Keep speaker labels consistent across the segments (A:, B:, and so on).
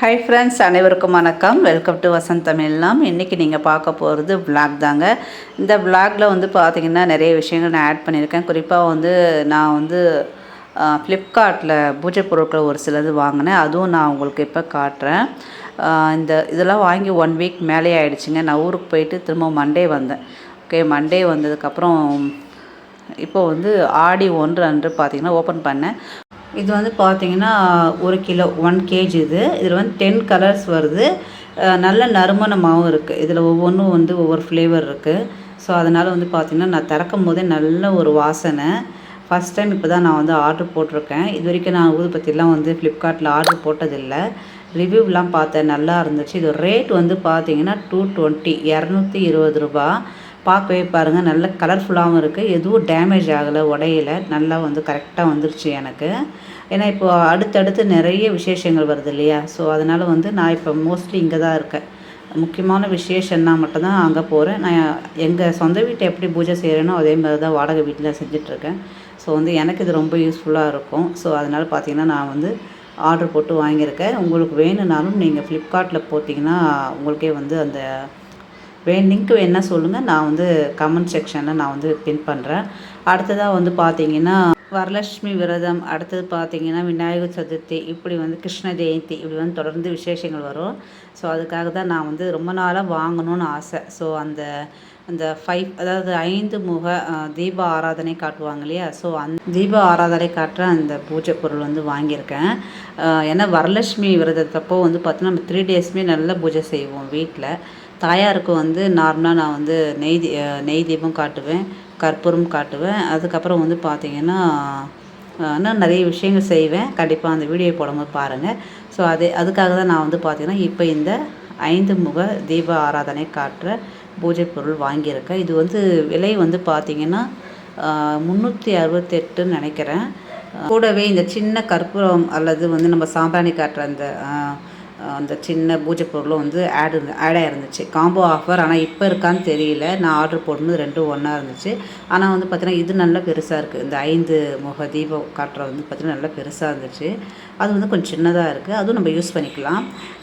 A: Hi friends அனைவருக்கும் வணக்கம். Welcome to Vasanth தமிழ்லாம் இன்றைக்கி நீங்கள் பார்க்க போகிறது vlog தாங்க. இந்த vlogல வந்து பார்த்திங்கன்னா நிறைய விஷயங்கள் நான் ஆட் பண்ணியிருக்கேன். குறிப்பாக வந்து நான் வந்து ஃப்ளிப்கார்ட்டில் பூஜை பொருட்கள் ஒரு சிலது வாங்கினேன். அதுவும் நான் உங்களுக்கு இப்போ காட்டுறேன். இந்த இதெல்லாம் வாங்கி ஒன் வீக் மேலே ஆகிடுச்சிங்க நான் ஊருக்கு போயிட்டு திரும்ப மண்டே வந்தேன். ஓகே மண்டே வந்ததுக்கப்புறம் இப்போ வந்து ஆடி ஒன்று அன்று பார்த்திங்கன்னா ஓப்பன் பண்ணேன். இது வந்து பார்த்தீங்கன்னா ஒரு கிலோ ஒன் கேஜி இது. இதில் வந்து டென் கலர்ஸ் வருது. நல்ல நறுமணமாகவும் இருக்குது இதில் ஒவ்வொன்றும் வந்து ஒவ்வொரு ஃப்ளேவர் இருக்குது ஸோ அதனால் வந்து பார்த்திங்கன்னா நான் திறக்கும் போதே நல்ல ஒரு வாசனை. ஃபஸ்ட் டைம் இப்போ தான் நான் வந்து ஆர்டர் போட்டிருக்கேன். இது வரைக்கும் நான் ஊதுபத்திலாம் வந்து ஃப்ளிப்கார்ட்டில் ஆர்டர் போட்டதில்லை. ரிவ்யூலாம் பார்த்தேன். நல்லா இருந்துச்சு. இது ரேட் வந்து பார்த்திங்கன்னா டூ டுவெண்ட்டி இரநூத்தி இருபது ரூபா. பார்க்கவே பாருங்கள் நல்ல கலர்ஃபுல்லாகவும் இருக்குது எதுவும் டேமேஜ் ஆகலை உடையல. நல்லா வந்து கரெக்டாக வந்துருச்சு எனக்கு. ஏன்னா இப்போது அடுத்தடுத்து நிறைய விசேஷங்கள் வருது இல்லையா? ஸோ அதனால் வந்து நான் இப்போ மோஸ்ட்லி இங்கே தான் இருக்கேன். முக்கியமான விசேஷம்னா மட்டும்தான் அங்கே போகிறேன் நான் எங்கள் சொந்த வீட்டை எப்படி பூஜை செய்கிறேனோ அதே மாதிரி தான் வாடகை வீட்டில் செஞ்சிட்ருக்கேன் ஸோ வந்து எனக்கு இது ரொம்ப யூஸ்ஃபுல்லாக இருக்கும். ஸோ அதனால் பார்த்தீங்கன்னா நான் வந்து ஆர்டர் போட்டு வாங்கியிருக்கேன். உங்களுக்கு வேணும்னாலும் நீங்கள் ஃப்ளிப்கார்ட்டில் போட்டிங்கன்னா உங்களுக்கே வந்து அந்த வே லிங்க் வேணால் சொல்லுங்கள் நான் வந்து கமெண்ட் செக்ஷனில் நான் வந்து பின் பண்ணுறேன் அடுத்ததாக வந்து பார்த்தீங்கன்னா வரலட்சுமி விரதம் அடுத்தது பார்த்தீங்கன்னா விநாயகர் சதுர்த்தி இப்படி வந்து கிருஷ்ண ஜெயந்தி இப்படி வந்து தொடர்ந்து விசேஷங்கள் வரும். ஸோ அதுக்காக தான் நான் வந்து ரொம்ப நாளாக வாங்கணும்னு ஆசை. ஸோ அந்த அந்த ஃபைவ் அதாவது ஐந்து முக தீப ஆராதனை காட்டுவாங்க இல்லையா? ஸோ அந்த தீப ஆராதனை காட்டுற அந்த பூஜை பொருள் வந்து வாங்கியிருக்கேன். ஏன்னா வரலட்சுமி விரதத்தப்போ வந்து பார்த்தோன்னா நம்ம த்ரீ டேஸுமே நல்லா பூஜை செய்வோம் வீட்டில் தாயாருக்கு வந்து நார்மலாக நான் வந்து நெய் நெய் தீபம் காட்டுவேன் கற்பூரம் காட்டுவேன். அதுக்கப்புறம் வந்து பார்த்தீங்கன்னா இன்னும் நிறைய விஷயங்கள் செய்வேன். கண்டிப்பாக அந்த வீடியோ போடும்போது பாருங்கள் ஸோ அது அதுக்காக தான் நான் வந்து பார்த்திங்கன்னா இப்போ இந்த ஐந்து முக தீப ஆராதனை காட்டுற பூஜை பொருள் வாங்கியிருக்கேன். இது வந்து விலை வந்து பார்த்திங்கன்னா முந்நூற்றி அறுபத்தெட்டுன்னு நினைக்கிறேன். கூடவே இந்த சின்ன கற்பூரம் அல்லது வந்து நம்ம சாம்பிராணி காட்டுற அந்த அந்த சின்ன பூஜை பொருளும் வந்து ஆடு ஆடாக இருந்துச்சு காம்போ ஆஃபர் ஆனால் இப்போ இருக்கான்னு தெரியல. நான் ஆர்டர் போடும்போது ரெண்டும் ஒன்றா இருந்துச்சு. ஆனால் வந்து பார்த்திங்கன்னா இது நல்லா பெருசாக இருக்குது இந்த ஐந்து முக தீபம் காட்டுற வந்து பார்த்திங்கன்னா நல்லா பெருசாக இருந்துச்சு. அது வந்து கொஞ்சம் சின்னதாக இருக்குது அதுவும் நம்ம யூஸ் பண்ணிக்கலாம்.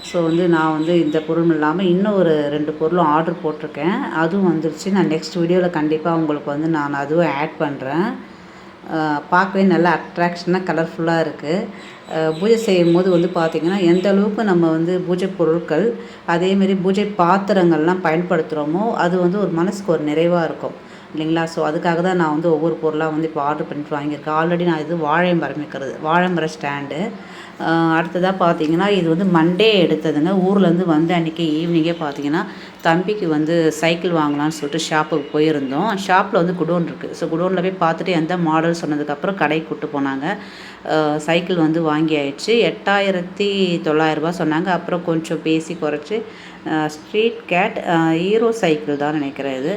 A: ஸோ வந்து நான் வந்து இந்த பொருள் இல்லாமல் இன்னும் ஒரு ரெண்டு பொருளும் ஆர்டர் போட்டிருக்கேன். அதுவும் வந்துருச்சு. நான் நெக்ஸ்ட் வீடியோவில் கண்டிப்பாக உங்களுக்கு வந்து நான் அதுவும் ஆட் பண்ணுறேன் பார்க்கவே நல்லா அட்ராக்ஷனாக கலர்ஃபுல்லாக இருக்குது பூஜை செய்யும் போது வந்து பார்த்திங்கன்னா எந்த அளவுக்கு நம்ம வந்து பூஜை பொருட்கள் அதேமாரி பூஜை பாத்திரங்கள்லாம் பயன்படுத்துகிறோமோ அது வந்து ஒரு மனசுக்கு ஒரு நிறைவாக இருக்கும். இல்லைங்களா? ஸோ அதுக்காக தான் நான் வந்து ஒவ்வொரு பொருளாக வந்து இப்போ ஆர்டர் பண்ணிட்டு வாங்கியிருக்கேன். ஆல்ரெடி நான் இது வாழை மரம் வைக்கிறது வாழை மரம் ஸ்டாண்டு அடுத்ததாக பார்த்தீங்கன்னா இது வந்து மண்டே எடுத்ததுங்க. ஊர்லேருந்து வந்து அன்றைக்கி ஈவினிங்கே பார்த்தீங்கன்னா தம்பிக்கு வந்து சைக்கிள் வாங்கலாம்னு சொல்லிட்டு ஷாப்புக்கு போயிருந்தோம். ஷாப்பில் வந்து குடோன் இருக்குது ஸோ குடோனில் போய் பார்த்துட்டு எந்த மாடல் சொன்னதுக்கப்புறம் கடைக்கு கூப்பிட்டு போனாங்க. சைக்கிள் வந்து வாங்கி ஆயிடுச்சு. எட்டாயிரத்தி தொள்ளாயிரரூபா சொன்னாங்க. அப்புறம் கொஞ்சம் பேசி குறைச்சி ஸ்ட்ரீட் கேட் ஹீரோ சைக்கிள் தான் நினைக்கிறேன் இது.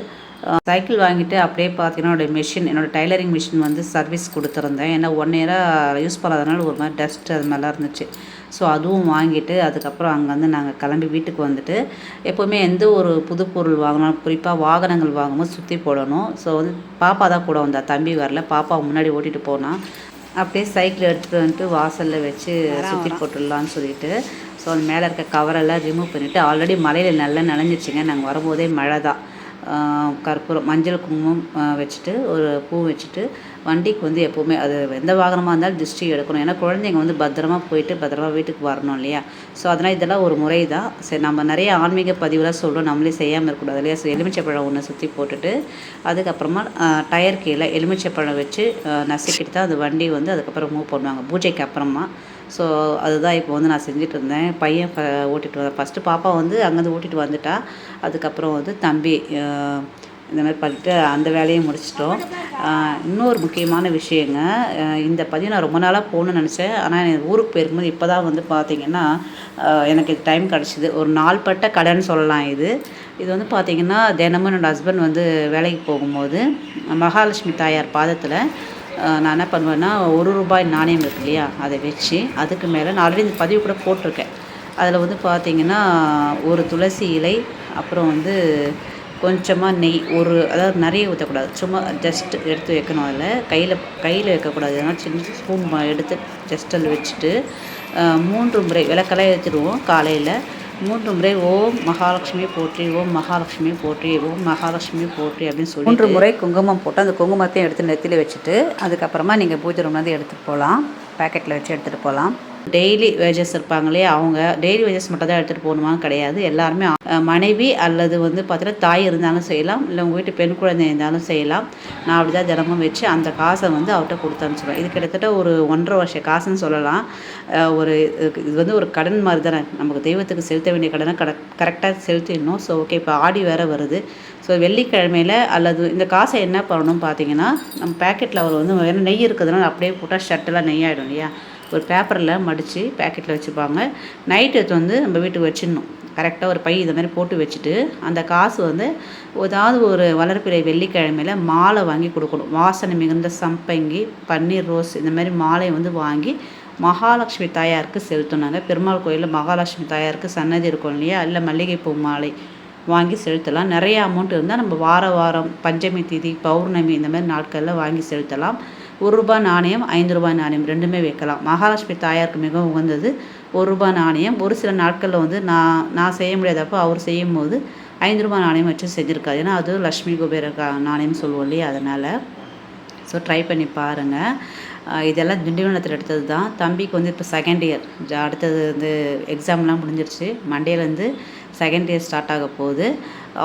A: சைக்கிள் வாங்கிட்டு அப்படியே பார்த்தீங்கன்னா என்னோடய மிஷின் என்னோடய டைலரிங் மிஷின் வந்து சர்வீஸ் கொடுத்துருந்தேன். ஏன்னா ஒன் இயராக யூஸ் பண்ணாதனால ஒரு மாதிரி டஸ்ட் அது மாதிரிலாம் இருந்துச்சு. ஸோ அதுவும் வாங்கிட்டு அதுக்கப்புறம் அங்கேருந்து நாங்கள் கிளம்பி வீட்டுக்கு வந்துட்டு எப்போவுமே எந்த ஒரு புது பொருள் வாங்கினாலும் குறிப்பாக வாகனங்கள் வாங்கும்போது சுற்றி போடணும். ஸோ வந்து பாப்பா தான் கூட வந்தா தம்பி வரல. பாப்பா முன்னாடி ஓட்டிகிட்டு போனா அப்படியே சைக்கிள் எடுத்துகிட்டு வந்துட்டு வாசலில் வச்சு சுற்றி போட்டுடலான்னு சொல்லிட்டு ஸோ அது மேலே இருக்க கவரெல்லாம் ரிமூவ் பண்ணிவிட்டு ஆல்ரெடி மழையில் நல்லா நனைஞ்சிச்சுங்க நாங்கள் வரும்போதே மழை தான் கற்பூரம் மஞ்சள் குங்குமம் வச்சுட்டு ஒரு பூ வச்சுட்டு வண்டிக்கு வந்து எப்போவுமே அது எந்த வாகனமாக இருந்தாலும் திருஷ்டி எடுக்கணும். ஏன்னா குழந்தைங்க வந்து பத்திரமா போயிட்டு பத்திரமா வீட்டுக்கு வரணும் இல்லையா? ஸோ அதனால் இதெல்லாம் ஒரு முறை தான் சரி நம்ம நிறைய ஆன்மீக பதிவுலாம் சொல்கிறோம் நம்மளே செய்யாமல் இருக்கக்கூடாது இல்லையா? ஸோ எலுமிச்சைப்பழம் ஒன்று சுற்றி போட்டுட்டு அதுக்கப்புறமா டயர் கீழே எலுமிச்சைப்பழம் வச்சு நசுக்கிட்டு தான் அந்த வண்டி வந்து அதுக்கப்புறம் மூவ் பண்ணுவாங்க. பூஜைக்கு அப்புறமா. ஸோ அதுதான் இப்போ வந்து நான் செஞ்சுட்டு இருந்தேன் பையன் ஓட்டிகிட்டு வந்தேன் ஃபஸ்ட்டு பாப்பா வந்து அங்கேருந்து ஓட்டிகிட்டு வந்துட்டா. அதுக்கப்புறம் வந்து தம்பி இந்த மாதிரி பண்ணிட்டு அந்த வேலையை முடிச்சிட்டோம். இன்னொரு முக்கியமான விஷயங்க இந்த பதிவு நான் ரொம்ப நாளாக போகணும்னு நினச்சேன். ஆனால் என் ஊருக்கு போயிருக்கும்போது இப்போ தான் வந்து பார்த்திங்கன்னா எனக்கு டைம் கிடச்சிது. ஒரு நாள்பட்ட கடைன்னு சொல்லலாம் இது. இது வந்து பார்த்திங்கன்னா தினமும் என்னோடய ஹஸ்பண்ட் வந்து வேலைக்கு போகும்போது மகாலட்சுமி தாயார் பாதத்தில் நான் என்ன பண்ணுவேன்னா ஒரு ரூபாய் நாணயம் இருக்கு இல்லையா அதை வச்சு அதுக்கு மேலே நான் ஆல்ரெடி இந்த பதிவு கூட போட்டிருக்கேன். அதில் வந்து பார்த்திங்கன்னா ஒரு துளசி இலை அப்புறம் வந்து கொஞ்சமாக நெய் ஒரு அதாவது நிறைய ஊற்றக்கூடாது சும்மா ஜஸ்ட் எடுத்து வைக்கணும் அதில். கையில் கையில் வைக்கக்கூடாது. ஏன்னா சின்ன ஸ்பூன் எடுத்து ஜஸ்ட் அதில் வச்சுட்டு மூன்று முறை விளக்கெல்லாம் ஏற்றிடுவோம் காலையில். மூன்று முறை ஓம் மகாலட்சுமி போற்றி ஓம் மகாலட்சுமி போற்றி ஓம் மகாலட்சுமி போற்றி அப்படின்னு சொல்லி மூன்று முறை குங்குமம் போட்டு அந்த குங்குமத்தையும் எடுத்து நெத்தியில் வச்சுட்டு அதுக்கப்புறமா நீங்கள் பூஜை ரூம்லேருந்து எடுத்துகிட்டு போகலாம். பேக்கெட்டில் வச்சு எடுத்துகிட்டு போகலாம். டெய்லி வேஜஸ் இருப்பாங்களே அவங்க டெய்லி வேஜஸ் மட்டும் தான் எடுத்துகிட்டு போகணுமா? கிடையாது. எல்லாருமே மனைவி அல்லது வந்து பார்த்தீங்கன்னா தாய் இருந்தாலும் செய்யலாம். இல்லை உங்கள் வீட்டு பெண் குழந்தை இருந்தாலும் செய்யலாம். நான் அப்படி தான் தினமும் வச்சு அந்த காசை வந்து அவர்கிட்ட கொடுத்து அனுப்பிச்சிடுவேன். இது கிட்டத்தட்ட ஒரு ஒன்றரை வருஷ காசுன்னு சொல்லலாம். ஒரு இது வந்து ஒரு கடன் மாதிரி தானே. நமக்கு தெய்வத்துக்கு செலுத்த வேண்டிய கடனை கட கரெக்டாக செலுத்திடணும். ஸோ ஓகே இப்போ ஆடி வேற வருது. ஸோ வெள்ளிக்கிழமையில் அல்லது இந்த காசை என்ன பண்ணணும்னு பார்த்தீங்கன்னா நம்ம பேக்கெட்டில் அவர் வந்து ஏன்னா நெய் இருக்கிறதுனால அப்படியே போட்டால் ஷர்ட்டெல்லாம் நெய் ஆகிடும் இல்லையா? ஒரு பேப்பரில் மடித்து பேக்கெட்டில் வச்சுப்பாங்க. நைட்டு எடுத்து வந்து நம்ம வீட்டுக்கு வச்சிடணும். கரெக்டாக ஒரு பை இந்த மாதிரி போட்டு வச்சுட்டு அந்த காசு வந்து ஏதாவது ஒரு வளர்ப்பிறை வெள்ளிக்கிழமையில் மாலை வாங்கி கொடுக்கணும். வாசனை மிகுந்த சம்பங்கி பன்னீர் ரோஸ் இந்த மாதிரி மாலையை வந்து வாங்கி மகாலட்சுமி தாயாருக்கு செலுத்தினாங்க பெருமாள் கோயிலில் மகாலட்சுமி தாயாருக்கு சன்னதி இருக்கும் இல்லையா? இல்லை மல்லிகைப்பூ மாலை வாங்கி செலுத்தலாம். நிறைய அமௌண்ட் இருந்தால் நம்ம வார வாரம் பஞ்சமி திதி பௌர்ணமி இந்த மாதிரி நாட்களில் வாங்கி செலுத்தலாம். ஒரு ரூபாய் நாணயம் ஐந்து ரூபாய் நாணயம் ரெண்டுமே வைக்கலாம். மகாலட்சுமி தாயாருக்கு மிகவும் உகந்தது. ஒரு ரூபாய் நாணயம். ஒரு சில நாட்களில் வந்து நான் நான் செய்ய முடியாதப்போ அவர் செய்யும் போது ஐந்து ரூபாய் நாணயம் வச்சு செஞ்சுருக்காரு. ஏன்னா அது லக்ஷ்மி குபேர நாணயம் சொல்லுவோம் இல்லையா அதனால். ஸோ ட்ரை பண்ணி பாருங்கள் இதெல்லாம் திண்டிவனத்தில் எடுத்தது தான். தம்பிக்கு வந்து இப்போ செகண்ட் இயர் அடுத்தது வந்து எக்ஸாம்லாம் முடிஞ்சிருச்சு. மண்டேலேருந்து செகண்ட் இயர் ஸ்டார்ட் ஆக போகுது.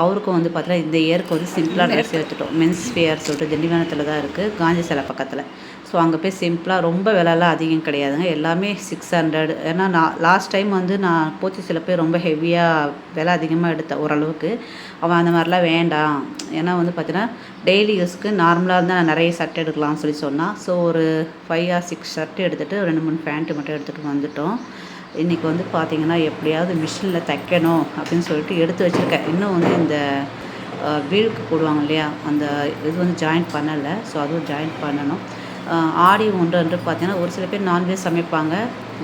A: அவருக்கும் வந்து பார்த்தீங்கன்னா இந்த இயருக்கு வந்து சிம்பிளாக ட்ரெஸ் எடுத்துட்டோம். மென்ஸ் வேர் சொல்லிட்டு திண்டிவனத்தில் தான் இருக்குது காந்தி சிலை பக்கத்தில். ஸோ அங்கே போய் சிம்பிளாக ரொம்ப விலைலாம் அதிகம் கிடையாதுங்க. எல்லாமே சிக்ஸ் ஹண்ட்ரட் ஏன்னா நான் லாஸ்ட் டைம் வந்து நான் போத்தீஸில் போய் ரொம்ப ஹெவியாக விலை அதிகமாக எடுத்தேன் ஓரளவுக்கு. அவன் அந்த மாதிரிலாம் வேண்டாம். ஏன்னா வந்து பார்த்தீங்கன்னா டெய்லி யூஸ்க்கு நார்மலாக இருந்தால் நான் நிறைய சட்டை எடுக்கலாம்னு சொல்லி சொன்னான். ஸோ ஒரு ஃபைவ் ஆர் சிக்ஸ் ஷர்ட் எடுத்துகிட்டு ரெண்டு மூணு பேண்ட்டு மட்டும் எடுத்துகிட்டு வந்துட்டோம். இன்றைக்கி வந்து பார்த்திங்கன்னா எப்படியாவது மிஷினில் தைக்கணும் அப்படின்னு சொல்லிட்டு எடுத்து வச்சுருக்கேன். இன்னும் வந்து இந்த வீழ்க்கு போடுவாங்க இல்லையா? அந்த இது வந்து ஜாயின் பண்ணலை. ஸோ அதுவும் ஜாயின் பண்ணணும். ஆடி ஒன்று அன்று பார்த்தீங்கன்னா ஒரு சில பேர் நான்வெஜ் சமைப்பாங்க.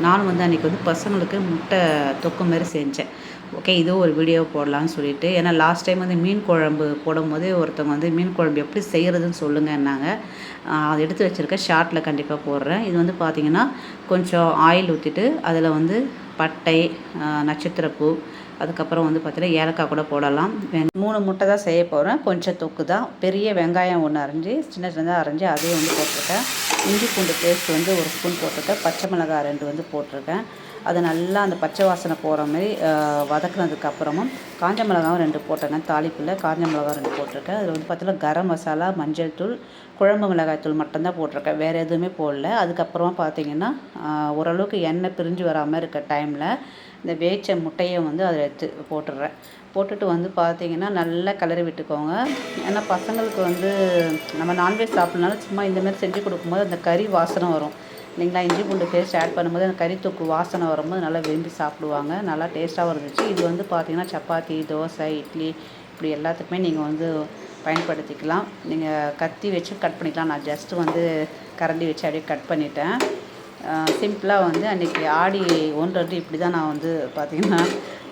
A: நான் வந்து அன்றைக்கி வந்து பசங்களுக்கு முட்டை தொக்கு மாதிரி செஞ்சேன். ஓகே இது ஒரு வீடியோ போடலான்னு சொல்லிட்டு. ஏன்னா லாஸ்ட் டைம் வந்து மீன் குழம்பு போடும்போது ஒருத்தவங்க வந்து மீன் குழம்பு எப்படி செய்கிறதுன்னு சொல்லுங்கன்னாங்க. அதை எடுத்து வச்சுருக்கேன் ஷார்ட்டில் கண்டிப்பாக போடுறேன். இது வந்து பார்த்திங்கன்னா கொஞ்சம் ஆயில் ஊற்றிட்டு அதில் வந்து பட்டை நட்சத்திரப்பூ அதுக்கப்புறம் வந்து பார்த்தீங்கன்னா ஏலக்காய் கூட போடலாம். மூணு முட்டை தான் செய்ய போகிறேன் கொஞ்சம் தொக்கு தான். பெரிய வெங்காயம் ஒன்று அரைஞ்சி சின்ன சின்னதாக அரைஞ்சி அதையும் வந்து போட்டிருக்கேன். இஞ்சி பூண்டு பேஸ்ட் வந்து ஒரு ஸ்பூன் போட்டிருக்கேன். பச்சை மிளகாய் ரெண்டு வந்து போட்டிருக்கேன். அது நல்லா அந்த பச்சை வாசனை போகிற மாதிரி வதக்குனதுக்கப்புறமும் வதக்குனதுக்கு அப்புறமும் காஞ்ச மிளகாவும் ரெண்டு போட்டேங்க தாளிப்பில் காஞ்ச மிளகாய் ரெண்டு போட்டிருக்கேன். அதில் வந்து பார்த்தீங்கன்னா கரம் மசாலா மஞ்சள் தூள் குழம்பு மிளகாய் தூள் மட்டும்தான் போட்டிருக்கேன். வேறு எதுவுமே போடல. அதுக்கப்புறமா பார்த்தீங்கன்னா ஓரளவுக்கு எண்ணெய் பிரிஞ்சு வராமல் இருக்க டைமில் இந்த வேச்ச முட்டையை வந்து அதில் எடுத்து போட்டுடுறேன். போட்டுட்டு வந்து பார்த்தீங்கன்னா நல்லா கிளறி விட்டுக்கோங்க. ஏன்னா பசங்களுக்கு வந்து நம்ம நான்வெஜ் சாப்பிட்னாலும் சும்மா இந்தமாரி செஞ்சு கொடுக்கும்போது அந்த கறி வாசனை வரும். இல்லைங்களா? இஞ்சி பூண்டு பேஸ்ட் ஆட் பண்ணும்போது அந்த கறி தொக்கு வாசனை வரும்போது நல்லா விரும்பி சாப்பிடுவாங்க. நல்லா டேஸ்ட்டாகவும் இருந்துச்சு. இது வந்து பார்த்தீங்கன்னா சப்பாத்தி தோசை இட்லி இப்படி எல்லாத்துக்குமே நீங்கள் வந்து பயன்படுத்திக்கலாம். நீங்கள் கத்தி வச்சு கட் பண்ணிக்கலாம். நான் ஜஸ்ட்டு வந்து கரண்டி வச்சு அப்படியே கட் பண்ணிட்டேன். சிம்பிளாக வந்து அன்றைக்கி ஆடி ஒன்றரை இப்படி தான் நான் வந்து பார்த்திங்கன்னா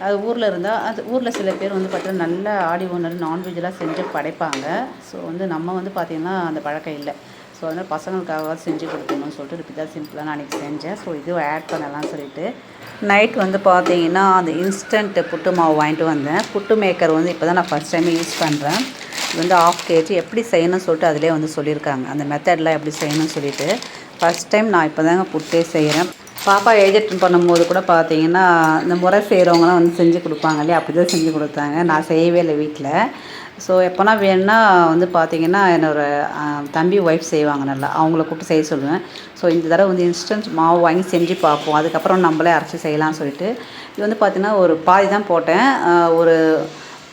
A: அது ஊரில் இருந்தால் அது ஊரில் சில பேர் வந்து பார்த்தீங்கன்னா நல்ல ஆடி ஒன்று நான்வெஜ்லாம் செஞ்சு படைப்பாங்க. ஸோ வந்து நம்ம வந்து பார்த்திங்கன்னா அந்த பழக்கம் இல்லை. ஸோ அதனால் பசங்களுக்காக செஞ்சு கொடுக்கணும்னு சொல்லிட்டு இப்படி தான் சிம்பிளாக நான் அன்றைக்கி செஞ்சேன். ஸோ இதுவும் ஆட் பண்ணலாம்னு சொல்லிட்டு நைட் வந்து பார்த்தீங்கன்னா அந்த இன்ஸ்டன்ட் புட்டு மாவு வாங்கிட்டு வந்தேன். புட்டு மேக்கர் வந்து இப்போ தான் நான் ஃபஸ்ட் டைம் யூஸ் பண்ணுறேன் இது வந்து ஆஃப் கேஜி எப்படி செய்யணும்னு சொல்லிட்டு அதிலே வந்து சொல்லியிருக்காங்க. அந்த மெத்தட்லாம் எப்படி செய்யணும்னு சொல்லிட்டு ஃபஸ்ட் டைம் நான் இப்போ தாங்க புட்டே செய்கிறேன் பாப்பா ஏஜ் அட்டன் பண்ணும்போது கூட பார்த்தீங்கன்னா இந்த முறை செய்கிறவங்களாம் வந்து செஞ்சு கொடுப்பாங்க இல்லையா? அப்படி தான் செஞ்சு கொடுத்தாங்க. நான் செய்யவே இல்லை வீட்டில் ஸோ எப்போனா வேணுன்னா வந்து பார்த்தீங்கன்னா என்னோட தம்பி ஒய்ஃப் செய்வாங்க நல்லா. அவங்கள கூப்பிட்டு செய்ய சொல்லுவேன். ஸோ இந்த தடவை வந்து இன்ஸ்டன்ட் மாவு வாங்கி செஞ்சு பார்ப்போம் அதுக்கப்புறம் நம்மளே அரைச்சி செய்யலாம்னு சொல்லிட்டு. இது வந்து பார்த்தீங்கன்னா ஒரு பாதி தான் போட்டேன். ஒரு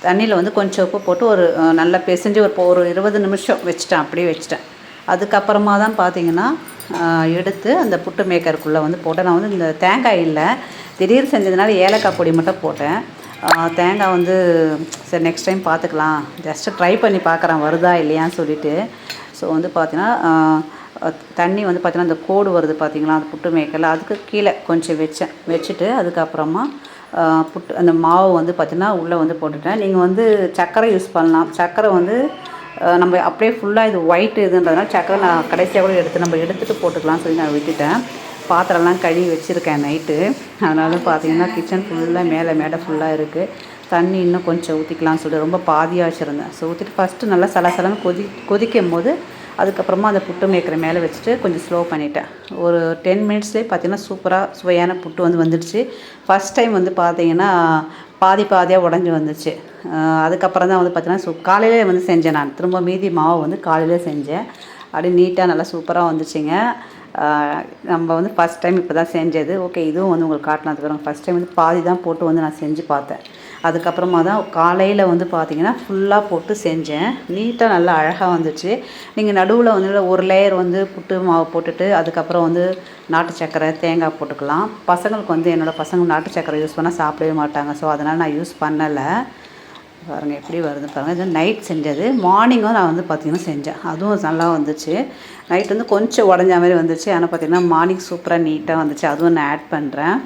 A: தண்ணியில் வந்து கொஞ்சம் உப்பு போட்டு ஒரு நல்லா பிசைஞ்சு ஒரு ஒரு இருபது நிமிஷம் வச்சுட்டேன். அப்படியே வச்சுட்டேன். அதுக்கப்புறமா தான் பார்த்தீங்கன்னா எடுத்து அந்த புட்டு மேக்கருக்குள்ளே வந்து போட்டேன். நான் வந்து இந்த தேங்காய் இல்லை. திடீர் செஞ்சதுனால ஏலக்காய் பொடி மட்டும் போட்டேன். தேங்காய் வந்து சரி நெக்ஸ்ட் டைம் பார்த்துக்கலாம் ஜஸ்ட்டு ட்ரை பண்ணி பார்க்குறேன் வருதா இல்லையான்னு சொல்லிட்டு. ஸோ வந்து பார்த்தீங்கன்னா தண்ணி வந்து பார்த்தீங்கன்னா அந்த கோடு வருது பார்த்தீங்களா அந்த புட்டு மேக்கரில். அதுக்கு கீழே கொஞ்சம் வச்சேன் வச்சுட்டு அதுக்கப்புறமா புட்டு அந்த மாவு வந்து பார்த்தீங்கன்னா உள்ளே வந்து போட்டுட்டேன். நீங்கள் வந்து சர்க்கரை யூஸ் பண்ணலாம். சர்க்கரை வந்து நம்ம அப்படியே ஃபுல்லாக இது ஒயிட் இதுன்றதுனால சக்கரை நான் கடைசியாக கூட எடுத்து நம்ம எடுத்துகிட்டு போட்டுக்கலாம்னு சொல்லி நான் விட்டுட்டேன். பாத்திரம்லாம் கழுவி வச்சுருக்கேன் நைட்டு அதனால பார்த்தீங்கன்னா கிச்சன் ஃபுல்லாக மேலே மேடை ஃபுல்லாக இருக்குது தண்ணி இன்னும் கொஞ்சம் ஊற்றிக்கலாம்னு சொல்லிட்டு ரொம்ப பாதியாக வச்சுருந்தேன். ஸோ ஊற்றிட்டு ஃபஸ்ட்டு நல்லா சலசலன்னு கொதி கொதிக்கும் போது அதுக்கப்புறமா அந்த புட்டு மேக்கரை மேலே வச்சுட்டு கொஞ்சம் ஸ்லோ பண்ணிட்டேன். ஒரு டென் மினிட்ஸ்லேயே பார்த்தீங்கன்னா சூப்பராக சுவையான புட்டு வந்து வந்துடுச்சு. ஃபஸ்ட் டைம் வந்து பார்த்தீங்கன்னா பாதி பாதியாக உடஞ்சி வந்துச்சு. அதுக்கப்புறம் தான் வந்து பார்த்தீங்கன்னா சு காலையிலே வந்து செஞ்சேன் நான். திரும்ப மீதி மாவு வந்து காலையிலே செஞ்சேன். அப்படியே நீட்டாக நல்லா சூப்பராக வந்துச்சுங்க. நம்ம வந்து ஃபஸ்ட் டைம் இப்போ தான் செஞ்சது. ஓகே இதுவும் வந்து உங்களுக்கு காட்டினதுக்கு ஃபஸ்ட் டைம் வந்து பாதி தான் போட்டு வந்து நான் செஞ்சு பார்த்தேன். அதுக்கப்புறமா தான் காலையில் வந்து பார்த்தீங்கன்னா ஃபுல்லாக போட்டு செஞ்சேன். நீட்டாக நல்லா அழகாக வந்துச்சு. நீங்கள் நடுவில் வந்து ஒரு லேயர் வந்து புட்டு மாவு போட்டுட்டு அதுக்கப்புறம் வந்து நாட்டு சக்கரை தேங்காய் போட்டுக்கலாம். பசங்களுக்கு வந்து என்னோடய பசங்க நாட்டு சக்கரை யூஸ் பண்ணால் சாப்பிடவே மாட்டாங்க. ஸோ அதனால் நான் யூஸ் பண்ணலை. பாருங்கள் எப்படி வருது பாருங்கள் இது நைட் செஞ்சது. மார்னிங்கும் நான் வந்து பார்த்திங்கன்னா செஞ்சேன். அதுவும் நல்லா வந்துச்சு. நைட் வந்து கொஞ்சம் உடஞ்ச மாதிரி வந்துச்சு. ஆனால் பார்த்திங்கன்னா மார்னிங் சூப்பராக நீட்டாக வந்துச்சு. அதுவும் நான் ஆட் பண்ணுறேன்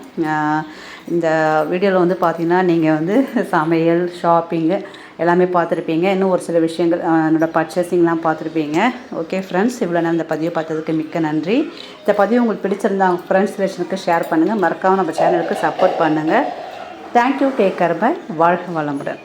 A: இந்த வீடியோவில் வந்து பார்த்திங்கன்னா நீங்கள் வந்து சமையல் ஷாப்பிங்கு எல்லாமே பார்த்துருப்பீங்க. இன்னும் ஒரு சில விஷயங்கள் என்னோடய என்னோட பர்ச்சேசிங்லாம் பார்த்துருப்பீங்க. ஓகே ஃப்ரெண்ட்ஸ் இவ்வளோ நேரம் இந்த பதிவை பார்த்ததுக்கு மிக்க நன்றி. இந்த பதிவு உங்களுக்கு பிடிச்சிருந்தா உங்கள் ஃப்ரெண்ட்ஸ் ரிலேஷனுக்கு ஷேர் பண்ணுங்கள் மறக்காமல் நம்ம சேனலுக்கு சப்போர்ட் பண்ணுங்கள் தேங்க்யூ டேக் கேர் பை வாழ்க வளமுடன்.